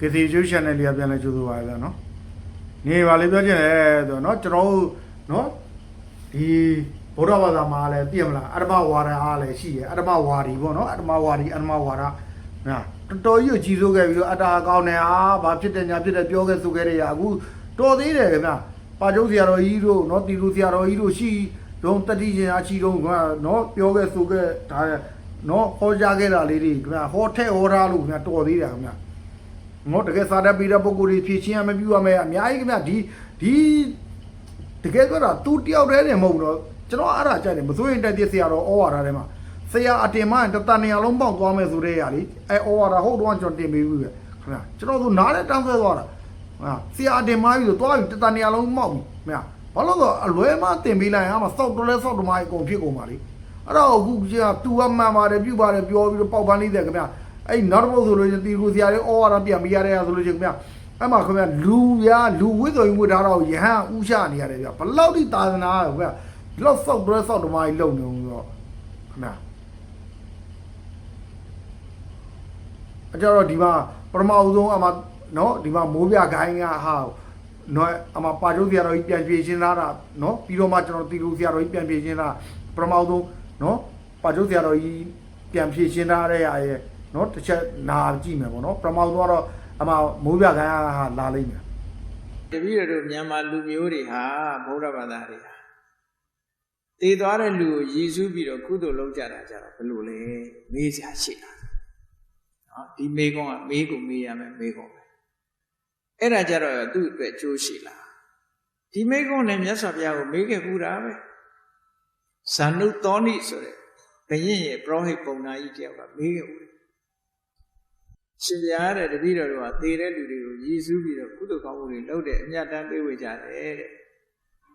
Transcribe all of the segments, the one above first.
ကတိကျိုး channel လေးကပြန်လဲကြိုးဆိုပါရစေနော်နေပါလေပြောချင်တယ်ဆိုတော့နော်ကျွန်တော်တို့နော်ဒီဗုဒ္ဓဘာသာမှာလည်းသိရမလားအတ္တမဝါဒအားလည်းရှိရအတ္တမဝါဒီပေါ့နော်အတ္တမဝါဒီအတ္တမဝါဒဟာတော်တော်ကြီးကိုကြီးစိုးခဲ့ပြီးတော့အတ္တအကောင်းတယ်ဟာဘာဖြစ်တယ်ညာဖြစ်တယ်ပြောခဲ့ဆိုခဲ့တဲ့ရအခုတော်သေးတယ်ခင်ဗျပါကျုပ်ဆရာတော်ကြီးတို့နော်တီလူဆရာတော်ကြီးတို့ရှိတော့တတိရှင်အချီတော့ကနော်ပြောခဲ့ဆိုခဲ့ဒါနော်ဟောကြားခဲ့တာလေးတွေခင်ဗျဟောထဲဟောထားလို့ခင်ဗျတော်သေးတယ်ခင်ဗျ ငေါတကယ်စာတတ်ပြီးတဲ့ပုံကိုယ်ကြီးဖြည့်ချင်းရမပြူရမယ်အများကြီးခင်ဗျဒီဒီတကယ်ဆိုတော့သူတယောက်တည်းနေမဟုတ်ဘူးတော့ကျွန်တော်အဲ့ဒါကြိုက်တယ်မစိုးရင်တက်ပြစ်ဆရာတော်ဩဝါဒထဲမှာဆရာအတင်မတတန်နေရာလုံးပေါက်သွားမယ်ဆိုတဲ့ຢာလीအဲဩဝါဒဟုတ်တော့ကျွန်တော်တင်ပေးဘူးပဲခင်ဗျကျွန်တော်ဆိုနားနဲ့တန်းဆွဲသွားတာဟာဆရာအတင်မကြီးဆိုသွားပြီတတန်နေရာလုံးမောက်ပြီခင်ဗျဘာလို့လဲအလွဲမတင်ပေးလိုက်ရင်အမစောက်တော်လဲစောက်တော်မကြီးအကုန်ဖြစ်ကုန်ပါလေအဲ့တော့အခုကသူကမှန်ပါတယ်ပြုတ်ပါတယ်ပြောပြီးတော့ပေါက်ပန်းလေးတယ်ခင်ဗျ အဲ့နောက်တစ်ပုတ်ဆိုလို့ချင်းတီကူဆရာလေးဩဝါဒပြန်ပေးရတဲ့ဆိုလို့ချင်းခင်ဗျအဲ့မှာခင်ဗျလူရလူဝိသုယဝိထားတော့ယဟန်ဥရှနေရတယ်ဗျဘလောက်ထိသာသနာလဲခင်ဗျဒီလောက်စောက်တော်လဲစောက်တော်မကြီးလုံနေဦးတော့ခင်ဗျအကြတော့ဒီမှာပထမအဦးဆုံးအမနော်ဒီမှာမိုးပြခိုင်းကဟာနော်အမပါကျုပ်ဆရာတော်ကြီးပြန်ပြေရှင်းလာတာနော်ပြီးတော့မှကျွန်တော်တီလူဆရာတော်ကြီးပြန်ပြေရှင်းလာပထမအဦးဆုံးနော်ပါကျုပ်ဆရာတော်ကြီးပြန်ပြေရှင်းလာတဲ့အားရဲ့ နော်တစ်ချက်နာကြည့်မယ်ပေါ့နော်ပထမဦးဆုံးကတော့အမမိုးပြခိုင်းကဟာလာလိမ့်မယ်တပည့်တော်တို့မြန်မာလူမျိုးတွေဟာဗုဒ္ဓဘာသာတွေဟာတည်သွားတဲ့လူကိုရည်စူးပြီးတော့ကုသိုလ်လုပ်ကြတာကြတော့ဘယ်လိုလဲမေးစရာရှိတာနော်ဒီမေးခွန်းကမေးကိုမေးရမယ်မေးခွန်းပဲအဲ့ဒါကြတော့သူ့အတွက်ကြိုးရှိလားဒီမေးခွန်းနဲ့မြတ်စွာဘုရားကိုမေးခဲ့ဘူးတာပဲဇာနုသောဏိဆိုတဲ့ဘယင်းရဲ့ပရောဟိတ်ပုံနာကြီးတယောက်ကမေးခဲ့ဘူး ရှင်ပြားတဲ့တပည့်တော်တို့ကသေတဲ့လူတွေကိုရည်စူးပြီးတော့ကုသိုလ်ကောင်းမှုတွေလုပ်တဲ့အမြတ်တမ်းပေးဝေကြတယ်တဲ့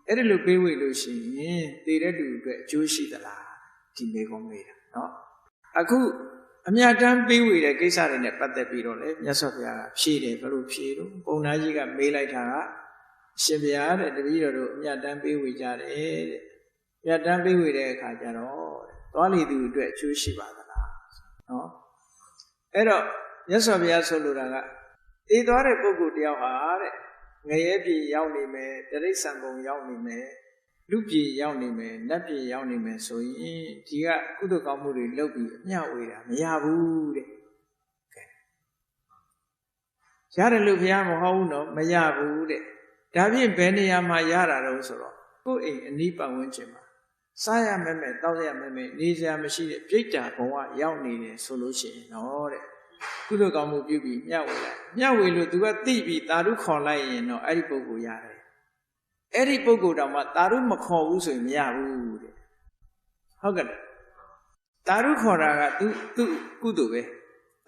အဲ့ဒီလိုပေးဝေလို့ရှိရင်သေတဲ့လူအတွက်အကျိုးရှိသလားဒီမေကုံးမေးတာเนาะအခုအမြတ်တမ်းပေးဝေတဲ့ကိစ္စတွေနဲ့ပတ်သက်ပြီးတော့လေမြတ်စွာဘုရားကဖြေတယ်ဘယ်လိုဖြေတော့ပုံနာကြီးကမေးလိုက်တာကရှင်ဗျာတဲ့တပည့်တော်တို့အမြတ်တမ်းပေးဝေကြတယ်တဲ့အမြတ်တမ်းပေးဝေတဲ့အခါကျတော့တဲ့သွားလေသူအတွက်အကျိုးရှိပါသလားเนาะအဲ့တော့ မြတ်စွာဘုရားဆိုလိုတာကတည်သွားတဲ့ပုဂ္ဂိုလ်တယောက်ဟာတဲ့ငရဲပြည်ရောက်နေမယ်တရိစ္ဆာန်ဘုံရောက်နေမယ်လူပြည်ရောက်နေမယ်နတ်ပြည်ရောက်နေမယ်ဆိုရင်ဒီကကုသကောင်းမှုတွေလုပ်ပြီးအမျှဝေတာမရဘူးတဲ့ကဲရတယ်လို့ဘုရားမဟုတ်ဘူးနော်မရဘူးတဲ့ဒါဖြင့်ဘယ်နေရာမှာရတာတော့ဆိုတော့ကိုယ့်အိမ်အနီးပတ်ဝန်းကျင်မှာစားရမယ်မယ်တောက်ရမယ်မယ်နေစရာမရှိတဲ့ပြိတ္တာဘုံကရောက်နေတယ်ဆိုလို့ရှိရင်တော့တဲ့ ကုသိုလ်ကောင်းမှုပြုပြီးမျှဝေလိုက်မျှဝေလို့သူကသိပြီးတာရုခေါ်လိုက်ရင်တော့အဲ့ဒီပုဂ္ဂိုလ်ရတယ်အဲ့ဒီပုဂ္ဂိုလ်တောင်မှတာရုမခေါ်ဘူးဆိုရင်မရဘူးတဲ့ဟုတ်ကဲ့တာရုခေါ်တာကသူသူကုသိုလ်ပဲ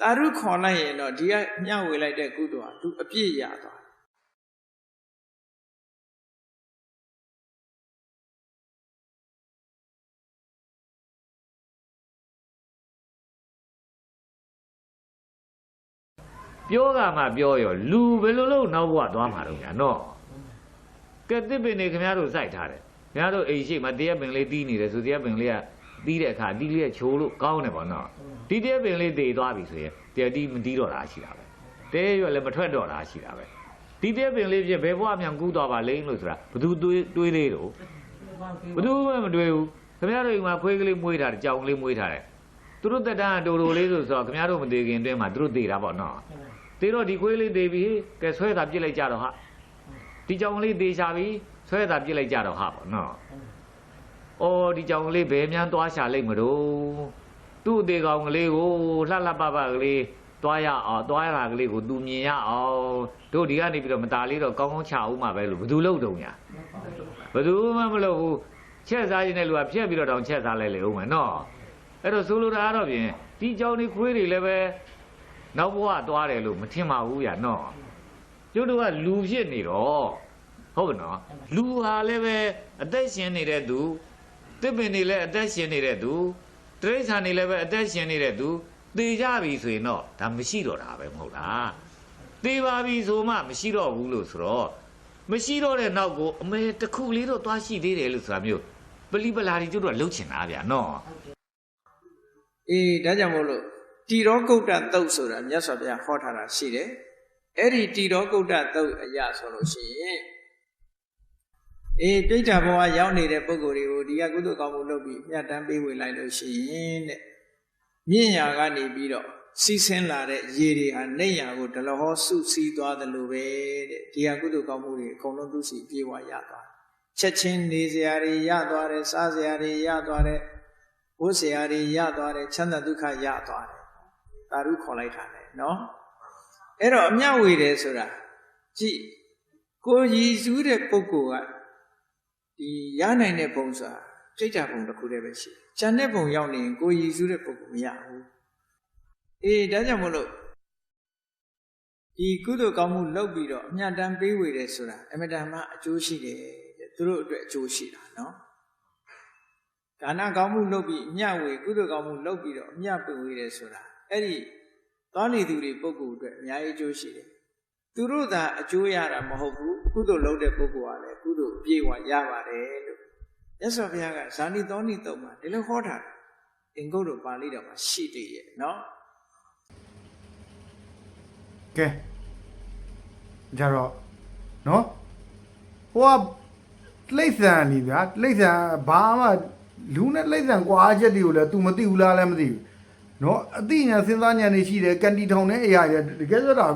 တာရုခေါ်လိုက်ရင်တော့ဒီကမျှဝေလိုက်တဲ့ကုသိုလ်ဟာသူအပြည့်ရသွား ပြောကမှပြောရောလူဘယ်လိုလုပ်နောက်ဘဝသွားမှာတော့ညာနော်ကဲတစ်ပင်နေခင်ဗျားတို့စိုက်ထားတယ်ခင်ဗျားတို့အိမ်ရှိမှတရက်ပင်လေးတီးနေတယ်ဆိုတရက်ပင်လေးကတီးတဲ့အခါတီးလေးကချိုးလို့ကောင်းတယ်ပေါ့နော်ဒီတရက်ပင်လေးတည်သွားပြီဆိုရင်တရက်တီးမတီးတော့တာရှိတာပဲတဲရွက်လည်းမထွက်တော့တာရှိတာပဲဒီတရက်ပင်လေးပြဘယ်ဘဝမြန်ကူးသွားပါလိမ့်လို့ဆိုတာဘသူတွေးတွေးလေးတော့ဘသူမှမတွေးဘူးခင်ဗျားတို့အိမ်မှာခွေးကလေးမွေးထားတယ်ကြောင်ကလေးမွေးထားတယ်သူတို့တက်တန်းတူတူလေးဆိုဆိုတော့ခင်ဗျားတို့မသေးခင်အတွင်းမှာသူတို့တည်တာပေါ့နော် တေတော့ဒီခွေးလေးသေးပြီကဲဆွဲတာပြစ်လိုက်ကြတော့ဟာဒီကြောင်လေးသေးချပြီဆွဲတာပြစ်လိုက်ကြတော့ဟာပေါ့နော်။အော်ဒီကြောင်လေးဘယ်မှန်းသွားရှာလိုက်မလို့သူ့အသေးကောင်ကလေးကိုလှလှပပကလေးသွားရအောင်သွားရတာကလေးကိုသူမြင်ရအောင်တို့ဒီကနေပြီးတော့မตาလေးတော့ကောင်းကောင်းချအောင်မှာပဲလို့ဘယ်သူလုပ်တုံညာဘယ်သူမှမလုပ်ဘူးချက်စားခြင်းတဲ့လူကဖြက်ပြီးတော့တောင်ချက်စားလိုက်လေဦးမယ်နော်အဲ့တော့ဆိုလိုတာကတော့ဖြင့်ဒီကြောင်ဒီခွေးတွေလည်းပဲ နောက်ဘဝသွားတယ်လို့မထင်ပါဘူးရနော်ကျုပ်တို့ကလူဖြစ်နေတော့ဟုတ်ကဲ့နော်လူဟာလည်းပဲအသက်ရှင်နေတဲ့သူတစ်ပင်နေလည်းအသက်ရှင်နေတဲ့သူတိရစ္ဆာန်နေလည်းပဲအသက်ရှင်နေတဲ့သူသေကြပြီဆိုရင်တော့ဒါမရှိတော့တာပဲမဟုတ်လားသေပါပြီဆိုမှမရှိတော့ဘူးလို့ဆိုတော့မရှိတော့တဲ့နောက်ကိုအမေတစ်ခုလေးတော့သွားရှိသေးတယ်လို့ဆိုတာမျိုးပလီပလာတွေကျုပ်တို့ကလှုပ်ချင်တာဗျာနော်အေးဒါကြောင့်မို့လို့ တိရောဂုတ်တသုတ်ဆိုတာမြတ်စွာဘုရားဟောထားတာရှိတယ်အဲ့ဒီတိရောကုတ္တသုတ်အရာဆိုလို့ရှိရင်အေးပြိဋ္ဌာဘဝရောက်နေတဲ့ပုဂ္ဂိုလ်တွေကိုဒီကကုသိုလ်ကောင်းမှုလုပ်ပြီးမြတ်တမ်းပေးဝေလိုက်လို့ရှိရင်တဲ့မြင့်ရာကနေပြီးတော့စီးဆင်းလာတဲ့ရေတွေဟာနေရာကိုဒလဟောစုစည်းသွားတယ်လို့ပဲတဲ့ဒီကကုသိုလ်ကောင်းမှုတွေအကုန်လုံးသူစီပြေဝရသွားချက်ချင်းနေစရာတွေရသွားတယ်စားစရာတွေရသွားတယ်ဝတ်စရာတွေရသွားတယ်ချမ်းသာဒုက္ခရသွားတယ် တာရုခေါ်လိုက်တာလေနော်အဲ့တော့အမျှဝေတယ်ဆိုတာကြည့်ကိုရည်စူးတဲ့ပုဂ္ဂိုလ်ကဒီရနိုင်တဲ့ဘုံဆိုတာစိတ်ဓာတ်ဘုံတစ်ခုတည်းပဲရှိတယ်။ဉာဏ်တဲ့ဘုံရောက်နေရင်ကိုရည်စူးတဲ့ပုဂ္ဂိုလ်မရဘူး။အေးဒါကြောင့်မို့လို့ဒီကုသိုလ်ကောင်းမှုလုပ်ပြီးတော့အမြတ်တမ်းပေးဝေတယ်ဆိုတာအမတန်မှအကျိုးရှိတယ်တဲ့သူတို့အတွက်အကျိုးရှိတာနော်။ဒါနကောင်းမှုလုပ်ပြီးအမြတ်ဝေကုသိုလ်ကောင်းမှုလုပ်ပြီးတော့အမြတ်ပေးဝေတယ်ဆိုတာ အဲ့ဒီသွားနေသူတွေပုဂ္ဂိုလ်အတွက်အများကြီးအကျိုးရှိတယ်။သူတို့သာအကျိုးရတာမဟုတ်ဘူးကုသိုလ်လုပ်တဲ့ပုဂ္ဂိုလ်ကလည်းကုသိုလ်အပြည့်အဝရပါတယ်လို့မြတ်စွာဘုရားကဇာတိတော်နိတုံမှာဒီလိုဟောထားတယ်။အင်္ဂုတ္တပါဠိတော်မှာရှိတည်ရဲ့နော်။ကဲကြတော့နော်ဟိုကလိမ့်ဆန်နေဗျာလိမ့်ဆန်ဘာမှလူနဲ့လိမ့်ဆန်ကွာချက်တွေကိုလည်း तू မသိဘူးလားလည်းမသိဘူး နော်အသိဉာဏ်စဉ်းစားဉာဏ်တွေရှိတယ်ကန်တီထောင်တဲ့အရာတွေတကယ်ဆိုတာ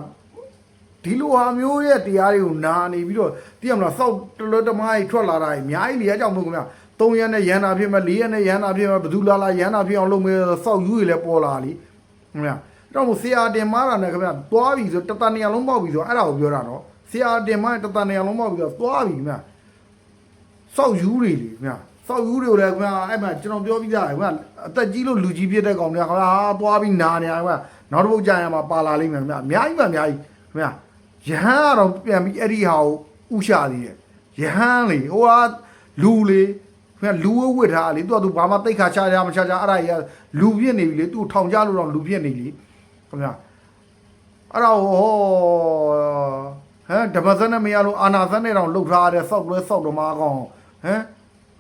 ဒီလိုဟာမျိုးရဲ့တရားတွေကိုနာနေပြီးတော့သိရမလားစောက်တလွတ်တမားကြီးထွက်လာတာကြီးအများကြီးလေအကြောင်းမို့ခင်ဗျာ3ရက်နဲ့ရန်နာဖြစ်မယ်4ရက်နဲ့ရန်နာဖြစ်မယ်ဘယ်သူလာလာရန်နာဖြစ်အောင်လုပ်မယ်စောက်ယူတွေလည်းပေါ်လာလीခင်ဗျာအဲ့တော့မို့ဆရာတင်မားတာနဲ့ခင်ဗျာသွားပြီဆိုတတန်နေရာလုံးပေါက်ပြီဆိုအဲ့ဒါကိုပြောတာနော်ဆရာတင်မားတတန်နေရာလုံးပေါက်ပြီဆိုသွားပြီခင်ဗျာစောက်ယူတွေလေခင်ဗျာ စောက်ယူတွေကိုလည်းခင်ဗျာအဲ့မှာကျွန်တော်ပြောပြကြတယ်ခင်ဗျာအသက်ကြီးလို့လူကြီးဖြစ်တဲ့ကောင်တွေကခင်ဗျာဟာသွားပြီးနာနေရခင်ဗျာနောက်တစ်ပုတ်ကြာရမှာပါလာလိမ့်မယ်ခင်ဗျာအများကြီးပါအများကြီးခင်ဗျာယဟန်ကတော့ပြန်ပြီးအဲ့ဒီဟာကိုဥရှာသေးတယ်ယဟန်လေဟိုဟာလူလေခင်ဗျာလူဝဝစ်ထားလေသူကသူဘာမှတိတ်ခါချရမချချအဲ့ဒါကြီးကလူပြစ်နေပြီလေသူ့ထောင်ကြလို့တော့လူပြစ်နေလေခင်ဗျာအဲ့ဒါဟောဟမ်ဓမ္မစနဲ့မရလို့အာနာစနဲ့တော့လှုပ်ထားတဲ့စောက်လွဲစောက်တော်မကောင်ဟမ်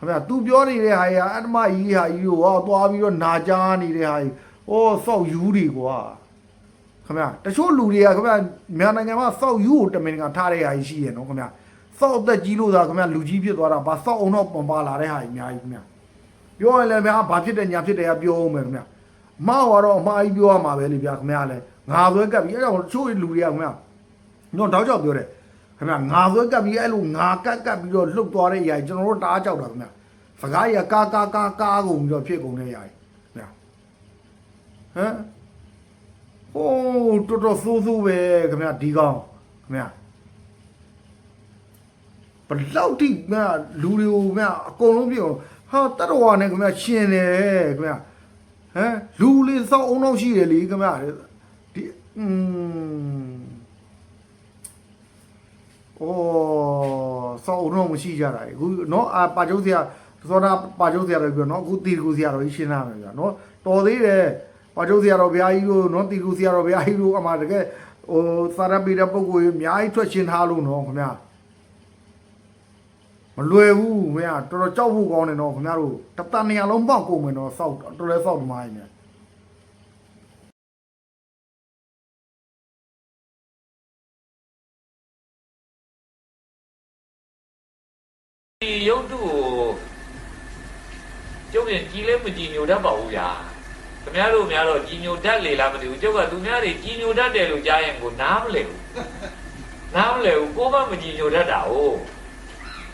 ခင်ဗျာ तू ပြောနေတဲ့ဟာကြီးကအတ္တမကြီးဟာကြီးကိုဟောသွားပြီးတော့နာကြားနေတဲ့ဟာကြီးဟောစောက်ယူတွေကွာခင်ဗျာတချို့လူတွေကခင်ဗျာမြန်မာနိုင်ငံမှာစောက်ယူကိုတမင်ကထားတဲ့ဟာကြီးရှိရနော်ခင်ဗျာစောက်အသက်ကြီးလို့သာခင်ဗျာလူကြီးဖြစ်သွားတာဘာစောက်အောင်တော့ပုံပါလာတဲ့ဟာကြီးအများကြီးခင်ဗျာပြောရင်လည်းဗျာဘာဖြစ်တယ်ညာဖြစ်တယ်ကပြောအောင်မယ်ခင်ဗျာအမှားကတော့အမှားကြီးပြောရမှာပဲလေဗျာခင်ဗျာလည်းငါသွဲကပ်ပြီးအဲ့တော့တချို့လူတွေကခင်ဗျာတော့တောက်ကြောက်ပြောတယ် ခင်ဗျာငါသွဲကပ်ပြီးအဲ့လိုငါကပ်ကပ်ပြီးတော့လှုပ်သွားတဲ့အရာကြီးကျွန်တော်တို့တအားကြောက်တာခင်ဗျာစကားကြီးကကာကာကာကာကုန်ပြီးတော့ဖြစ်ကုန်တဲ့အရာကြီးခင်ဗျာဟမ်ဟိုးတော်တော်ဆိုးဆိုးပဲခင်ဗျာဒီကောင်ခင်ဗျာဘလောက်တိခင်ဗျာလူတွေကိုခင်ဗျာအကုန်လုံးပြည့်အောင်ဟာတတော်ဝါနဲ့ခင်ဗျာရှင်တယ်ခင်ဗျာဟမ်လူလေးစောက်အောင်တော့ရှိတယ်လေခင်ဗျာဒီอืม ဩစောင်းတော့မရှိကြတာအခုနော်အာပါကျုပ်ဆရာသောတာပါကျုပ်ဆရာတော်ပြောနော်အခုတီကူဆရာတော်ကြီးရှင်းလာမယ်ပြောနော်တော်သေးတယ်ပါကျုပ်ဆရာတော်ဘုရားကြီးတို့နော်တီကူဆရာတော်ဘုရားကြီးတို့အမှတကယ်ဟိုသာရပိတဲ့ပုံကိုအများကြီးထွက်ရှင်းထားလို့နော်ခင်ဗျာမလွယ်ဘူးခင်ဗျာတော်တော်ကြောက်ဖို့ကောင်းတယ်နော်ခင်ဗျားတို့တပတ်နေရာလုံးပေါက်ကုန်မယ်နော်စောက်တော်တော်လေးစောက်မိုင်းနေ ဒီရုပ်တုကိုကျုပ်ပြန်ကြည်လဲမကြည်ညိုတတ်ပါဘူးဗျာခင်ဗျားတို့များတော့ကြည်ညိုတတ်လေလားမသိဘူးကျုပ်ကသူများတွေကြည်ညိုတတ်တယ်လို့ကြားရင်ကိုနားမလဲဘူးနားမလဲဘူးကိုယ်မှမကြည်ညိုတတ်တာ哦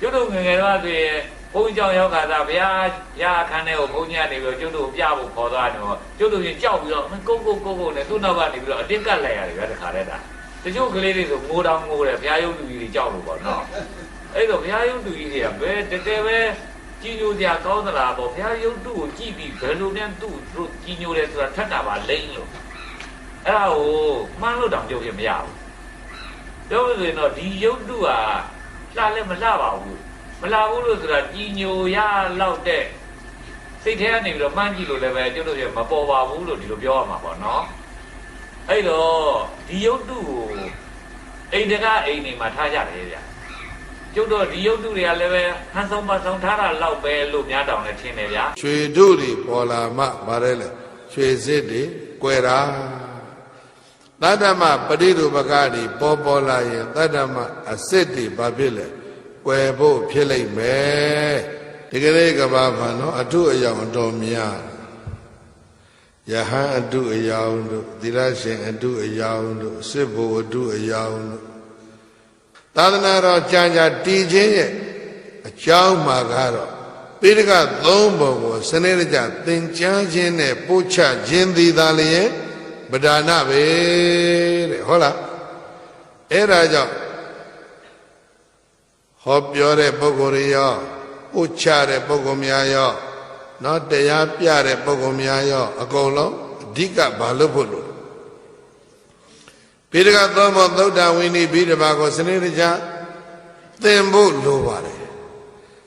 ကျုပ်တို့ငယ်ငယ်တော့ဆိုရင်ဘုန်းကြီးကြောင့်ရောက်ခါသာဘုရားဘုရားအခန်းထဲကိုဘုန်းကြီးကနေပြီးတော့ကျုပ်တို့ပြဖို့ခေါ်သွားတယ်ကျုပ်တို့ရင်ကြောက်ပြီးတော့ကိုကိုကိုကိုနဲ့သူ့နောက်ကနေပြီးတော့အတင်းကတ်လိုက်ရတယ်ဗျာတခါတည်းတာတချို့ကလေးတွေဆိုငိုတောင်ငိုတယ်ဘုရားရုပ်လူကြီးတွေကြောက်လို့ပေါ့နော် အဲ့တော့ဘုရားယုံတူကြီးတွေကဘယ်တကယ်ပဲကြီးညိုစရာကောင်းသလားပေါ့ဘုရားယုံတူကိုကြည့်ပြီးဘယ်လိုများသူ့တို့ကြီးညိုတယ်ဆိုတာထက်တာပါလိမ့်လို့အဲ့ဒါကိုမှန်းလို့တောင်ပြောပြမရဘူးပြောလို့ဆိုရင်တော့ဒီယုံတူဟာလှလည်းမလှပါဘူးမလှဘူးလို့ဆိုတာကြီးညိုရလောက်တဲ့စိတ်ထဲကနေပြီးတော့မှန်းကြည့်လို့လည်းပဲကျုပ်တို့ပြမပေါ်ပါဘူးလို့ဒီလိုပြောရမှာပေါ့နော်အဲ့တော့ဒီယုံတူကိုအိမ်တကားအိမ်နေမှာထားကြတယ်ဗျာ ကျုပ်တို့ဒီရုပ်တုတွေကလည်းပဲဟန်ဆောင်ပါဆောင်ထားတာလောက်ပဲလို့များတောင်လည်းထင်တယ်ဗျာရွှေတို့တွေပေါ်လာမှဗါရဲလေရွှေစစ်တွေကွယ်တာတတ္တမပရိရူပကတွေပေါ်ပေါ်လာရင်တတ္တမအစစ်တွေဘာဖြစ်လဲကွယ်ဖို့ဖြစ်လိမ့်မယ်ဒီကလေးကဘာဘာနော်အထုအယောင်အတော်များယဟန်အတုအယောင်တို့သီလရှင်အတုအယောင်တို့စစ်ဘုအတုအယောင်တို့ သာသနာတော်ကြာကြာတည်ခြင်းရဲ့အကြောင်းမှာကတော့ပိဋကသုံးပုံကိုစနစ်တကျသင်ကြားခြင်းနဲ့ပို့ချခြင်းသည်သာလျင်ဗဒါနပဲတဲ့ဟုတ်လားအဲ့ဒါကြောင့်ဟောပြောတဲ့ပုဂ္ဂိုလ်တွေရောပို့ချတဲ့ပုဂ္ဂိုလ်များရောနော်တရားပြတဲ့ပုဂ္ဂိုလ်များရောအကုန်လုံးအဓိကဘာလို့ဖို့လို့ ပိဋကသောမောသုဒ္ဓဝိနည်းပြီးတပါကိုစနစ်တကျသင်ဖို့လိုပါတယ်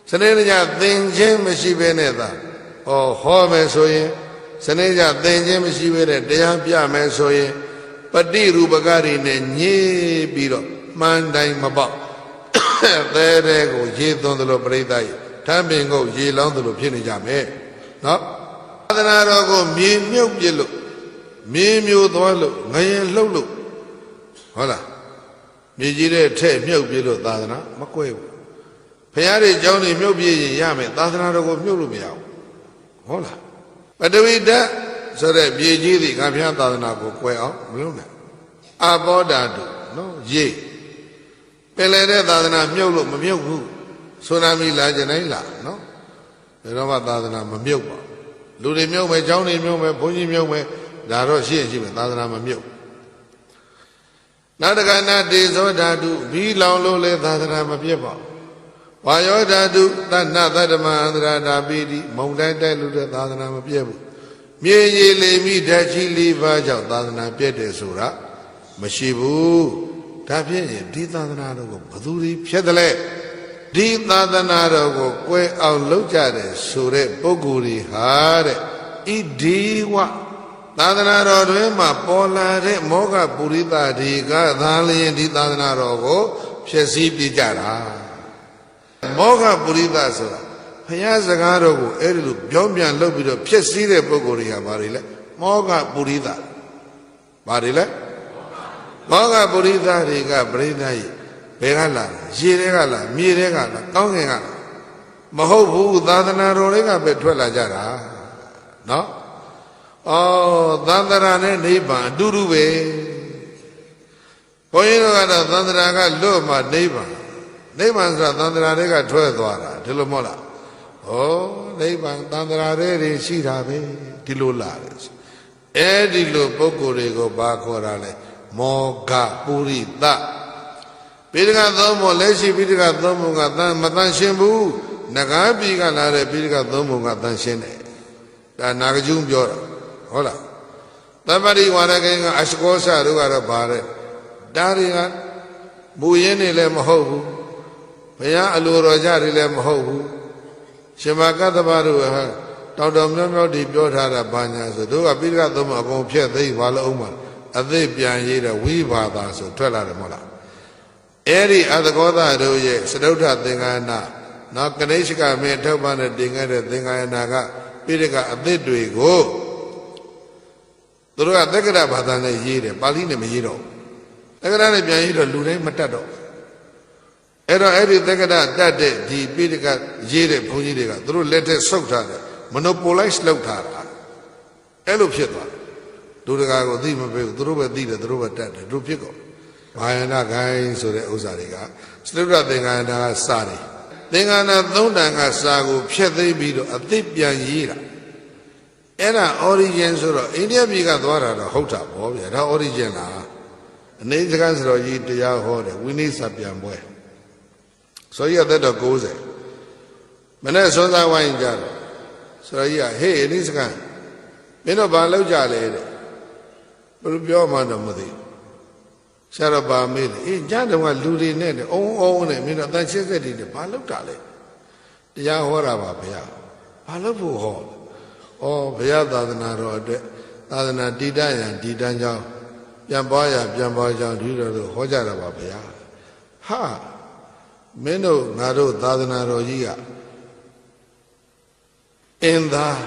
စနစ်တကျသင်ခြင်းမရှိဘဲနဲ့သာဩဟောမယ်ဆိုရင်စနစ်တကျသင်ခြင်းမရှိဘဲနဲ့တရားပြမယ်ဆိုရင်ပฏิရူပကတွေနဲ့ညှေးပြီးတော့မှန်တိုင်းမပေါက်သဲတဲ့ကိုရေသွန်းသလိုပြိဿရဲ့ထမ်းပင်ကိုရေလောင်းသလိုဖြစ်နေကြမယ်နော်သာသနာတော်ကိုမြေမြုပ်ပြစ်လို့မြေမျိုးသွားလို့ငရင်လှုပ်လို့ ဟုတ်လားမြေကြီးတဲ့ထဲ့မြုပ်ပြလို့သာသနာမကွဲဘူးဖရာတွေကြောင်းတွေမြုပ်ပြရင်ရမယ်သာသနာတော်ကိုမြုပ်လို့မရဘူးဟုတ်လားပတဝိတဆိုတဲ့မြေကြီးဒီကဖရာသာသနာကိုကွဲအောင်မလုပ်နိုင်အဘောဓာတုနော်ရေပင်လေတဲ့သာသနာမြုပ်လို့မမြုပ်ဘူးဆိုနာမီလာကြနိုင်လားနော်ဘယ်တော့မှသာသနာမမြုပ်ပါလူတွေမြုပ်မယ်ကျောင်းတွေမြုပ်မယ်ဘုန်းကြီးမြုပ်မယ်ဒါတော့ရှိရင်ရှိမယ်သာသနာမမြုပ် နောက်တကနာတေဇောဓာတုဘီလောင်လို့လဲသာသနာမပြတ်ပါဘူးဝါယောဓာတုတဏ္ဏသတ္တမန္တရာဓာပိတိမုံတိုင်းတိုက်လို့တဲ့သာသနာမပြတ်ဘူးမြေကြီးလေမိဓာတ်ကြီးလေးပါးကြောင့်သာသနာပြတ်တယ်ဆိုတာမရှိဘူးဒါဖြစ်ရင်ဒီသာသနာတော်ကိုဘယ်သူတွေဖြစ်တယ်လဲဒီသာသနာတော်ကိုကွဲအောင်လုပ်ကြတယ်ဆိုတဲ့ပုဂ္ဂိုလ်တွေဟာတဲ့ဣဒီဝ သာသနာတော်တွင်မှာပေါ်လာတဲ့မောဂပုရိသတွေကသာလျင်ဒီသာသနာတော်ကိုဖျက်ဆီးပြကြတာမောဂပုရိသဆိုတာဘုရားစကားတော်ကိုအဲ့ဒီလိုပြောင်းပြန်လုပ်ပြီးတော့ဖျက်ဆီးတဲ့ပုဂ္ဂိုလ်တွေကဘာတွေလဲမောဂပုရိသဘာတွေလဲမောဂပုရိသတွေကပြိဿကြီးဘယ်ကလာရေတွေကလာမြေတွေကလာကောင်းကင်ကလာမဟုတ်ဘူးသာသနာတော်တွေကပဲထွက်လာကြတာနော် အော်သန္တရာနဲ့နိဗ္ဗာန်အတူတူပဲဘုန်းကြီးတို့ကတော့သန္တရာကလွတ်မှနိဗ္ဗာန်နိဗ္ဗာန်ဆိုတာသန္တရာတွေကထွက်သွားတာဒီလိုမဟုတ်လားဩနိဗ္ဗာန်သန္တရာတွေရှိတာပဲဒီလိုလာတယ်အဲ့ဒီလိုပုဂ္ဂိုလ်တွေကိုဘာခေါ်တာလဲမောဂပုရိသပိဋကသုံးပုံလက်ရှိပိဋကသုံးပုံကတန်မတန်ရှင်းဘူးငကားပြီကလာတဲ့ပိဋကသုံးပုံကတန်ရှင်းတယ်ဒါနာဂကျုံပြောတာ ဟုတ်လားတပ္ပရိဝါရကိကအရှကောဆတို့ကတော့ဗါတဲ့ဒါတွေကမူရင်းနေလည်းမဟုတ်ဘူးဘုရားအလိုတော်ကြတွေလည်းမဟုတ်ဘူးရှင်မကတ္တဗတို့ဟာတောင်တော်မြောက်မြောက်ဒီပြောထားတာဘာညာဆိုတို့ကပိဋကသုံးပုံအကုန်ဖြတ်သိဘာလို့အောင်မှာအသိပြန်ရေးတဲ့ဝိဘာသာဆိုထွက်လာတယ်မဟုတ်လားအဲ့ဒီအသကောသတို့ရဲ့စတုထသင်္ကနာနော်ကနိရှကမင်းထောက်ပံ့တဲ့တင်ခဲ့တဲ့သင်္ကနာကပိဋကအသစ်တွေကို သူတို့ကသက္ကရဘာသာနဲ့ရေးတယ်ပါဠိနဲ့မရေးတော့သက္ကရနဲ့ပြန်ရေးတော့လူတိုင်းမတတ်တော့အဲ့တော့အဲ့ဒီသက္ကရတတ်တဲ့ဒီပိဋကရေးတဲ့ဘုန်းကြီးတွေကသူတို့လက်ထက်ဆုပ်ထားတယ် monopolize လုပ်ထားတာအဲ့လိုဖြစ်သွားတယ်လူတကာကိုသိမပေးဘူးသူတို့ပဲသိတယ်သူတို့ပဲတတ်တယ်တို့ဖြစ်ကုန်ဘာယနာဂိုင်းဆိုတဲ့ဥစ္စာတွေကစတုဒ္ဒသင်္ကန်းနာကစာတယ်သင်္ကန်းနာသုံးတန်ကစာကိုဖျက်သိမ်းပြီးတော့အသစ်ပြန်ရေးတာ အဲ့ဒါ origin ဆိုတော့အိန္ဒိယပြည်ကသွားတာတော့ဟုတ်တာပေါ့ဗျာဒါ origin လားအနေစကားဆိုတော့ကြီးတရားဟောတယ်ဝိနည်းစာပြန်ပွဲဆိုရတဲ့တော့90မနေ့စွန်းစားဝိုင်းကြတော့ဆိုတော့ကြီးကဟေးအနေစကားမင်းတို့ဘာလုပ်ကြလဲတဲ့ဘယ်လိုပြောမှတော့မသိဆရာတော်ပါမေးတယ်အေးညတုန်းကလူတွေနဲ့အုံအုံနဲ့မင်းတို့အတန်ရှင်းဆက်တွေနဲ့ဘာလုပ်တာလဲတရားဟောတာပါဗျာဘာလုပ်ဖို့ဟော ဩဘုရားသာသနာတော်အတွက်သာသနာတည်တတ်ရန်တည်တတ်ကြောင်းပြန်ပွားရပြန်ပွားကြောင်းဒီလိုလိုဟောကြတာပါဗျာဟာမင်းတို့ငါတို့သာသနာတော်ကြီးကအင်းသား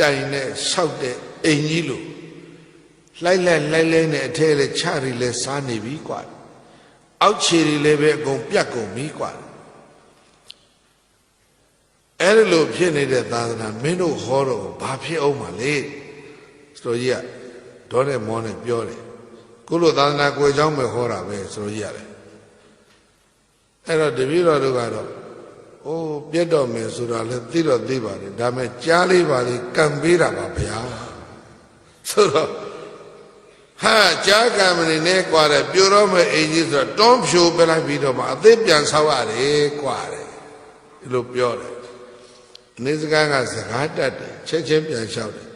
တိုင်နဲ့ဆောက်တဲ့အိမ်ကြီးလို့လှိုက်လိုက်လှိုက်လိုက်နဲ့အထဲလေချရီလဲစားနေပြီကွာအောက်ခြေတွေလည်းပဲအကုန်ပြတ်ကုန်ပြီကွာ အဲ့ဒီလိုဖြစ်နေတဲ့သာသနာမင်းတို့ဟောတော့ဘာဖြစ်အောင်မလဲဆိုတော့ကြီးကဒေါတဲ့မောနဲ့ပြောတယ်ကုလိုသာသနာကိုယ်ကြောင်းပဲဟောတာပဲဆိုတော့ကြီးရတယ်အဲ့တော့တပည့်တော်တို့ကတော့အိုးပြတ်တော့မယ်ဆိုတာလည်းသိတော့သိပါတယ်ဒါပေမဲ့ကြားလေးပါလေးကံပေးတာပါဗျာဆိုတော့ဟာကြားကံမနေနဲ့ကွာတယ်ပြိုတော့မဲ့အိမ်ကြီးဆိုတော့တွန်းဖြိုပလိုက်ပြီးတော့မှအသေးပြန်ဆောက်ရတယ်ကွာတယ်ဒီလိုပြောတယ်အ နေစကားကစကားတတ်တယ်ချက်ချင်းပြန်လျှောက်တယ်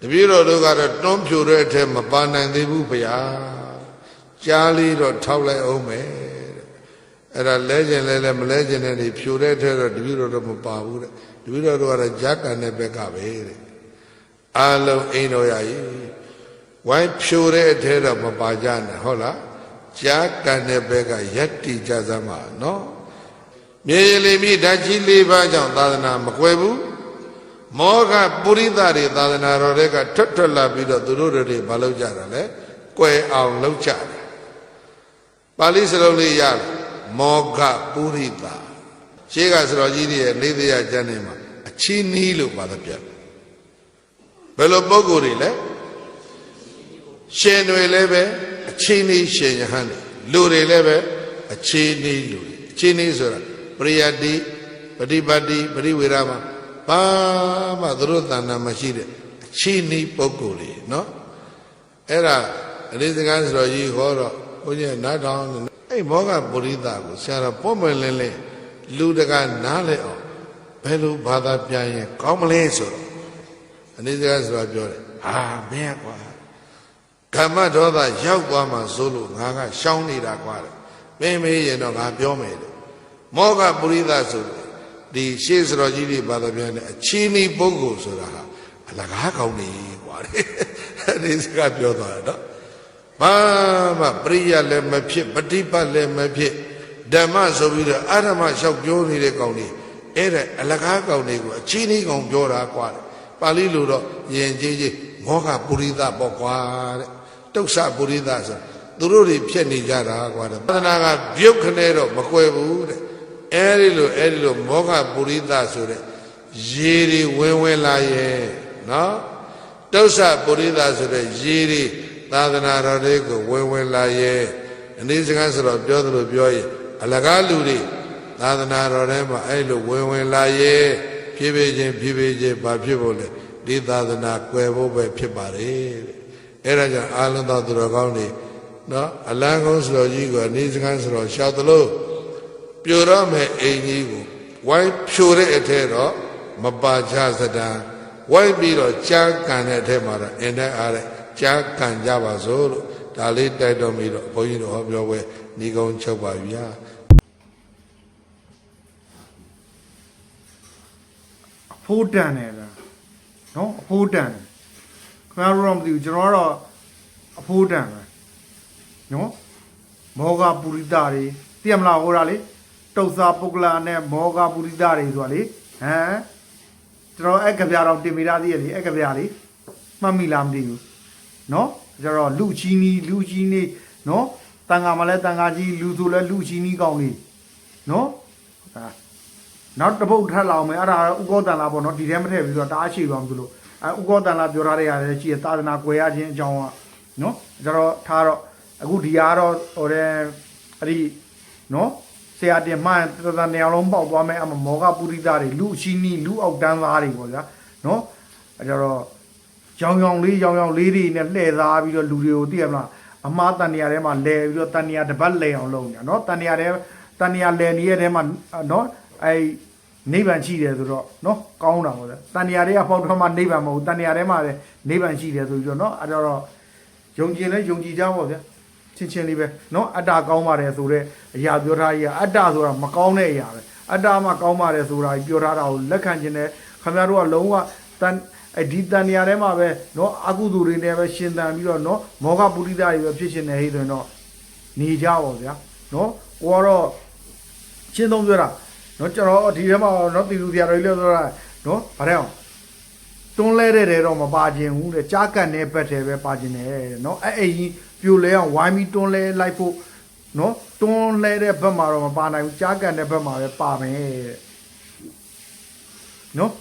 တပည့်တော်တို့ကတော့တွန်းဖြိုတဲ့အထက်မပါနိုင်သေးဘူးဗျာကြားလေးတော့ထောက်လိုက်အောင်မယ်တဲ့အဲ့ဒါလဲကျင်လဲလဲမလဲကျင်တဲ့နေဖြိုတဲ့အထက်တော့တပည့်တော်တို့မပါဘူးတဲ့တပည့်တော်တို့ကတော့ကြားကံတဲ့ဘက်ကပဲတဲ့အာလုံးအိမ်တော်ရည်ဝိုင်းဖြိုတဲ့အထဲတော့မပါကြနဲ့ဟုတ်လားကြားကံတဲ့ဘက်ကယက်တီကြစမ်းပါနော် မြေရလေးမိဓာတ်ကြီး၄ပါးကြောင့်သာသနာမကွယ်ဘူးမောဟပုရိသတွေသာသနာတော်တွေကထွက်ထွက်လာပြီးတော့သူတို့တွေမလုပ်ကြတာလေကွယ်အောင်လုပ်ကြတယ်ပါဠိစလုံးလေးရလားမောဟပုရိသရှေးကစတော်ကြီးတွေရဲ့နေသေးရကျမ်းနေမှာအချီးနီးလို့ပါတော့ပြတ်ဘယ်လိုပုံကိုယ်တွေလဲရှင်တွေလည်းပဲအချီးနီးရှင်ယဟန်တွေလူတွေလည်းပဲအချီးနီးလူတွေအချီးနီးဆိုတာ ပရိယတ္တိပฏิပတ်တိပရိဝေရမဘာမှသူတို့တဏ္ဍာမရှိတဲ့အချီးနီးပုဂ္ဂိုလ်တွေနော်အဲ့ဒါအလေးစကားဆိုတော်ကြီးဟောတော့ဘုန်းကြီးနားထောင်နေအဲ့မောဂပုရိသကိုဆရာတော်ပုံမှန်လင်းလင်းလူတကာနားလဲအောင်ဘယ်လိုဘာသာပြန်ရင်ကောင်းမလဲဆိုတော့အလေးစကားဆိုတော်ပြောတယ်ဟာမင်းကွာကမ္မဒေါသရောက်သွားမှဆိုလို့ငါကရှောင်းနေတာကွာမင်းမေးရင်တော့ငါပြောမယ်တဲ့ မောဂပုရိသဆိုဒီရှေးစတော်ကြီးတွေဘာသာပြန်တဲ့အချင်းဤပုဂ္ဂိုလ်ဆိုတာဟာအလကားကောင်းနေကွာတဲ့အဲဒီစကားပြောသွားတယ်နော်ဘာမှပရိယလည်းမဖြစ်ပฏิပတ်လည်းမဖြစ်ဓမ္မဆိုပြီးတော့အာရမလျှောက်ပြောနေတဲ့ကောင်တွေအဲ့ဒါအလကားကောင်တွေကိုအချင်းဤကောင်ပြောတာကွာတဲ့ပါဠိလိုတော့ယဉ်ကျေးကျေးမောဂပုရိသပေါ့ကွာတဲ့တုတ်ဆပုရိသဆိုသူတို့တွေဖြစ်နေကြတာကွာတဲ့သဒ္ဒနာကပြုတ်ခနဲတော့မကွယ်ဘူးတဲ့ အဲဒီလိုအဲဒီလိုမောဂပုရိသဆိုတဲ့ရေတွေဝင်ဝင်လာရဲ့နော်တုတ်ဆပုရိသဆိုတဲ့ရေတွေသာသနာတော်တွေကိုဝင်ဝင်လာရဲ့အနည်းစကားဆိုတော့ပြောသလိုပြောရင်အလကားလူတွေသာသနာတော်ထဲမှာအဲ့လိုဝင်ဝင်လာရဲ့ဖြည်းဖြည်းချင်းဖြည်းဖြည်းချင်းဘာဖြစ်ဖို့လဲဒီသာသနာကွယ်ဖို့ပဲဖြစ်ပါတယ်တဲ့အဲ့ဒါကြောင့်အာလုံတော်သူတော်ကောင်းတွေနော်အလံကုန်းဆိုတော်ကြီးကအနည်းစကားဆိုတော့ရှောက်သလို ပြိုတော့မဲ့အိမ်ကြီးကိုဝိုင်းဖြိုတဲ့အထဲတော့မပါချစတံဝိုင်းပြီးတော့ကြားကန်တဲ့အထဲမှာတော့အင်းတဲ့အားတဲ့ကြားကန်ကြပါစို့လို့ဒါလေးတိုက်တော်ပြီးတော့ဘုန်းကြီးတို့ဟောပြောပွဲညီကုန်းချုပ်ပါဗျာအဖိုးတန်တယ်လားနော်အဖိုးတန်တယ်ခင်ဗျားတို့တော့မသိဘူးကျွန်တော်ကတော့အဖိုးတန်ပဲနော်မောဂပုရိသတွေသိရမလားဟိုတာလေ တုတ်စာပုဂ္ဂလာနဲ့မောဂပုရိသတွေဆိုတာလေဟမ်ကျွန်တော်အဲ့ကြပြတော့တင်မိသားသေးရလေအဲ့ကြပြလေမှတ်မိလားမသိဘူးနော်ကျတော့လူချင်းနီလူချင်းနီနော်တန်ဃာမလဲတန်ဃာကြီးလူဆိုလဲလူချင်းနီကောင်းနေနော်ဟာနောက်တစ်ပုတ်ထပ်လာအောင်မယ်အဲ့ဒါဥကောတန်လာပေါ့နော်ဒီထဲမထည့်ပြီးတော့တအားရှိသွားမှလို့အဲဥကောတန်လာပြောထားတဲ့ရတယ်ရှိရသာသနာကွယ်ရခြင်းအကြောင်းကနော်ကျတော့ထားတော့အခုဒီဟာတော့ဟိုတဲ့အဲ့ဒီနော် ဆရာတင်မှန်တတနေအောင်လုံးပေါက်သွားမယ်အမမောဂပုရိသတွေလူအချင်းနီလူအောက်တန်းသားတွေပေါ့ဗျာနော်အဲကျတော့ရောင်ရောင်လေးရောင်ရောင်လေးတွေနဲ့လှည့်သားပြီးတော့လူတွေကိုသိရမလားအမားတန်နေရာထဲမှာလဲပြီးတော့တန်နေရာတစ်ပတ်လဲအောင်လုပ်နေတာနော်တန်နေရာထဲတန်နေရာလဲနေတဲ့ထဲမှာနော်အဲနိဗ္ဗာန်ရှိတယ်ဆိုတော့နော်ကောင်းတာပေါ့ဗျာတဏှာတွေကပေါက်တော့မှနိဗ္ဗာန်မဟုတ်ဘူးတဏှာထဲမှာလည်းနိဗ္ဗာန်ရှိတယ်ဆိုပြီးတော့နော်အဲ့တော့ယုံကြည်လဲယုံကြည်ကြပါဗျာ ချင်းချင်းလေးပဲနော်အတ္တကောင်းပါတယ်ဆိုတော့အရာပြောထားကြီးကအတ္တဆိုတာမကောင်းတဲ့အရာပဲအတ္တမှကောင်းပါတယ်ဆိုတာကြီးပြောထားတာကိုလက်ခံခြင်းနဲ့ခင်ဗျားတို့ကလုံးဝတန်အဲ့ဒီတဏှာထဲမှာပဲနော်အကုသိုလ်တွေနဲ့ပဲရှင်သန်ပြီးတော့နော်မောဂပုရိသတွေပဲဖြစ်ရှင်နေဟိဆိုရင်တော့နေကြပါဗျာနော်ကိုကတော့ရှင်းသုံးပြောတာနော်ကျွန်တော်ဒီထဲမှာနော်တီလူဆရာတော်ကြီးလို့ဆိုတာနော်ဗါတဲ့အောင်တွန်းလဲတဲ့တဲ့တော့မပါခြင်းဘူးတဲ့ကြားကန်တဲ့ဘက်ထဲပဲပါခြင်းတယ်တဲ့နော်အဲ့အဲ့ကြီး ပြိုလဲအောင်ဝိုင်းပြီးတွန်းလဲလိုက်ဖို့နော်တွန်းလဲတဲ့ဘက်မှာတော့မပါနိုင်ဘူးကြားကန်တဲ့ဘက်မှာပဲပါမယ်တဲ့နော်